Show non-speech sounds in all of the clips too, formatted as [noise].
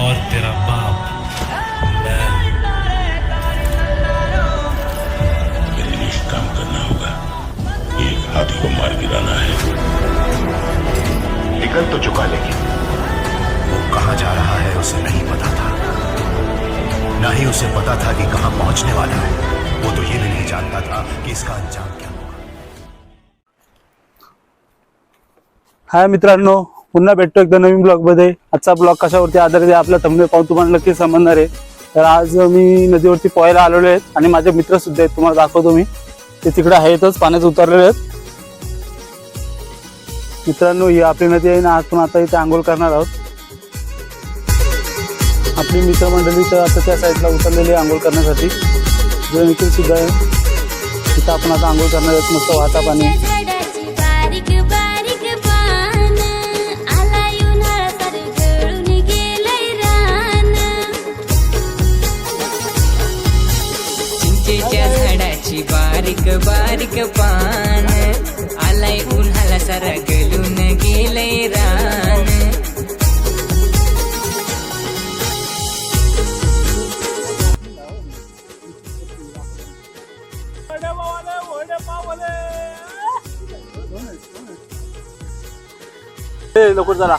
और तेरा बाप। काम करना होगा। एक हाथी को मार गिराना है। निकल तो चुका लेकिन वो कहाँ जा रहा है उसे नहीं पता था। ना ही उसे पता था कि कहाँ पहुँचने वाला है। वो तो ये भी नहीं जानता था कि इसका अंजाम क्या होगा। हाय मित्रांनो पुन्हा भेटतो एकदा नवीन ब्लॉगमध्ये आजचा ब्लॉग कशावरती आधारित आहे आपल्या थंबनेल पाहून तुम्हाला नक्की समजणार आहे. तर आज मी नदीवरती पोहायला आलेलो आहेत आणि माझे मित्र सुद्धा आहेत तुम्हाला दाखवतो मी. ते तिकडे आहेतच पाण्यात उतरलेले आहेत. मित्रांनो ही आपली नदी आहे ना आपण आता इथे आंघोळ करणार आहोत. आपली मित्रमंडळी तर आता त्या साईडला उतरलेली आहे आंघोळ करण्यासाठी. जे निखिल सुद्धा आहे. तिथं आपण आता आंघोळ करणार आहोत मस्त वाहता पाणी ए, लवकर चला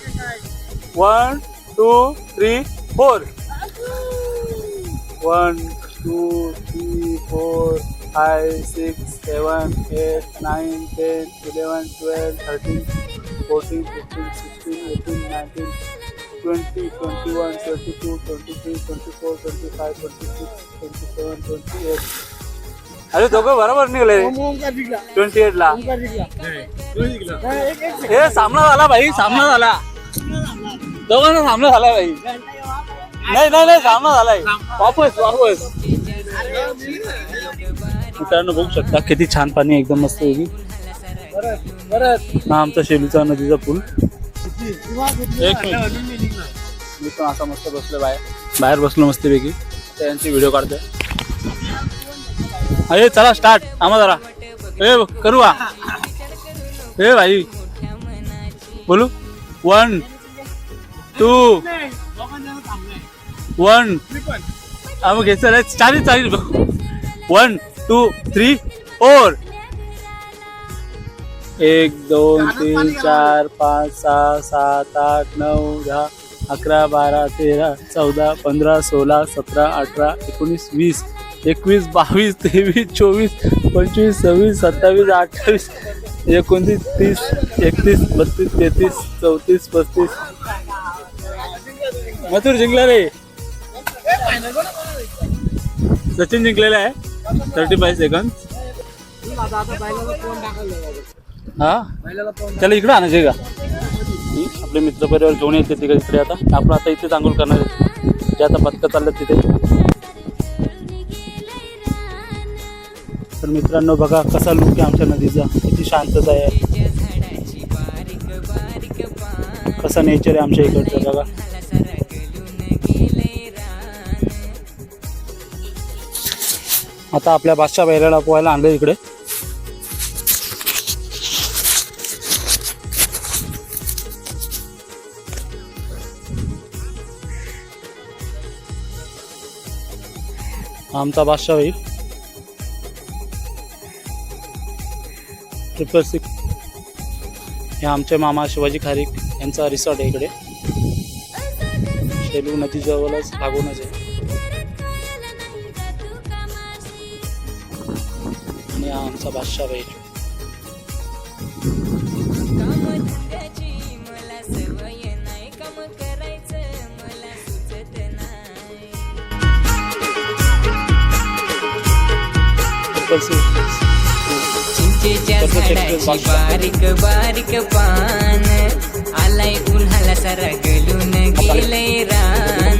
one two three four one two three four five six seven eight nine ten eleven twelve thirteen fourteen fifteen sixteen eighteen nineteen twenty twenty one twenty two twenty three twenty four twenty five twenty six twenty seven twenty eight अरे दोघं बरोबर निघले. Twenty eight ला. हे सामना झाला भाई सामना झाला. दोघांना सामना झाला भाई. नाही नाही नाही सामना झालाय. वापस वापस. मित्रांनो बघू शकता किती छान पाणी एकदम मस्त येईल हा. आमचा शेलूचा नदीचा पूल. एक मिनिट. मी पण असा मस्त बसलो बाहेर. बाहेर बसलो मस्तपैकी. त्यांची व्हिडिओ काढतोय. अरे चला स्टार्ट आम्हा जरा. ए करू आ ए भाई. बोलू. वन टू वन मग घे चल चालेल चालेल वन टू थ्री फोर एक दोन तीन चार पाच सहा सात आठ नऊ दहा अकरा बारा तेरा चौदा पंधरा सोळा सतरा अठरा एकोणीस वीस. एकवीस बावीस तेवीस चोवीस पंचवीस सव्वीस सत्तावीस अठ्ठावीस एकोणतीस तीस एकतीस बत्तीस तेहतीस चौतीस पस्तीस. मथुर जिंकला रे. सचिन जिंकलेला आहे. थर्टी फाय सेकंद हा? त्याला इकडं आणायचे का आपले मित्र परिवार घेऊन येते तिकडे इकडे आता. आपण आता इथे आंघोळ करणार आहे. जे आता पथकं चाललं तिथे. मित्रांनो बघा कसा लुक आहे आमच्या नदीचा. किती शांतता आहे. कसा नेचर आहे आमच्या इकडचं बघा. आता आपल्या बादशा बैलाला पोहायला आणलं इकडे. आमचा बादशाह होईल ट्रिपल सिक्स हे आमचे मामा शिवाजी खारीक यांचा रिसॉर्ट आहे इकडे. शेलू नदीजवळच लागूनच आहे. आणि हा आमचा बादशाह बैल कामधंद्याची मला ट्रिपल सिक्स चिंचेच्या झाडाची बारीक बारीक पान. आलाय उन्हाला सारा गलून गेलंय रान.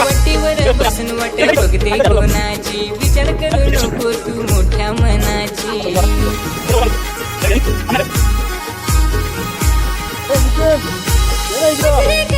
वटीवर बसून वाट बघते कोणाची. विचार करू नको तू मोठ्या मनाची. [laughs]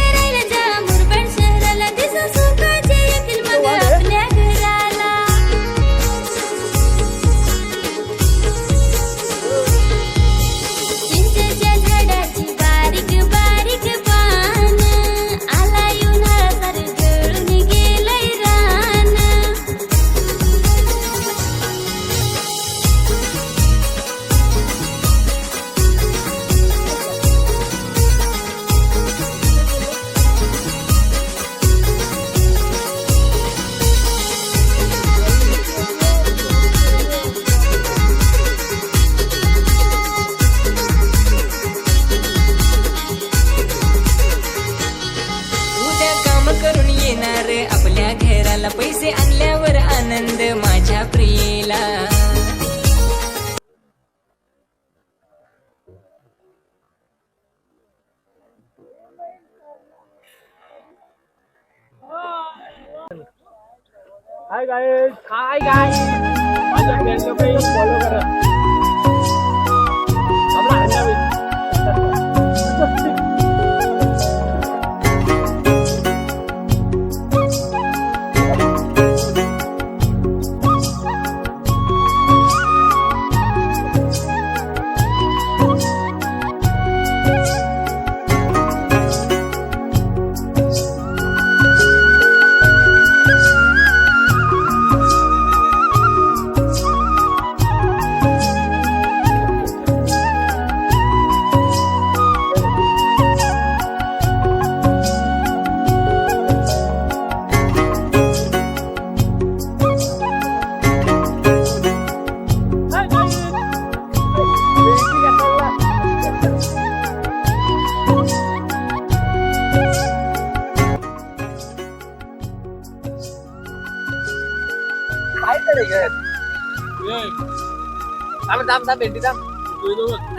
मला पैसे आणल्यावर आनंद माझ्या प्रियेला. हाय गाईज हाय गाईज माझ्या फॅनला पेज फॉलो करा.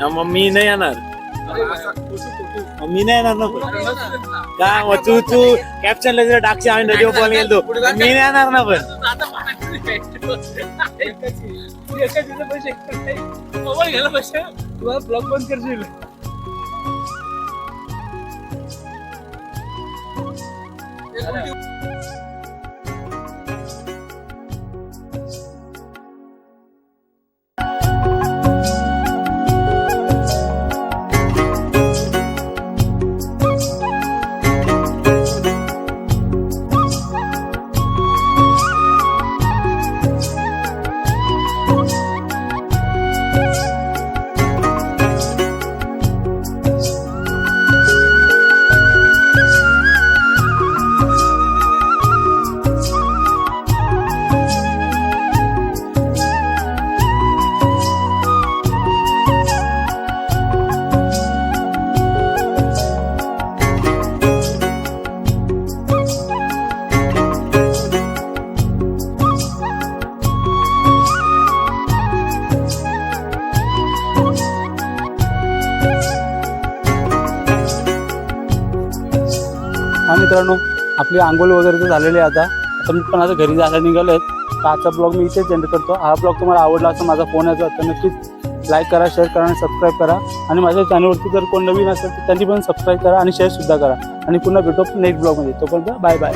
मग मी नाही येणार. मी नाही येणार ना पण. काय मग तू तू कॅप्शन लगेच टाकशी आम्ही नदीवर बॉल गेलो मी नाही येणार ना पण. ब्लॉग बंद करशील मित्रांनो आपली आंघोळ वगैरे तर झालेली आहे आता. आता मी पण आता घरी जायला निघालो आहेत तर आजचा ब्लॉग मी इथेच एंड करतो. हा ब्लॉग तुम्हाला आवडला असं माझा फोन यायचा तर नक्कीच लाईक करा शेअर करा आणि सबस्क्राईब करा. आणि माझ्या चॅनलवरती जर कोण नवीन असेल तर त्यांनी पण सबस्क्राईब करा आणि शेअरसुद्धा करा. आणि पुन्हा भेटतो नेक्स्ट ब्लॉगमध्ये तोपर्यंत बाय बाय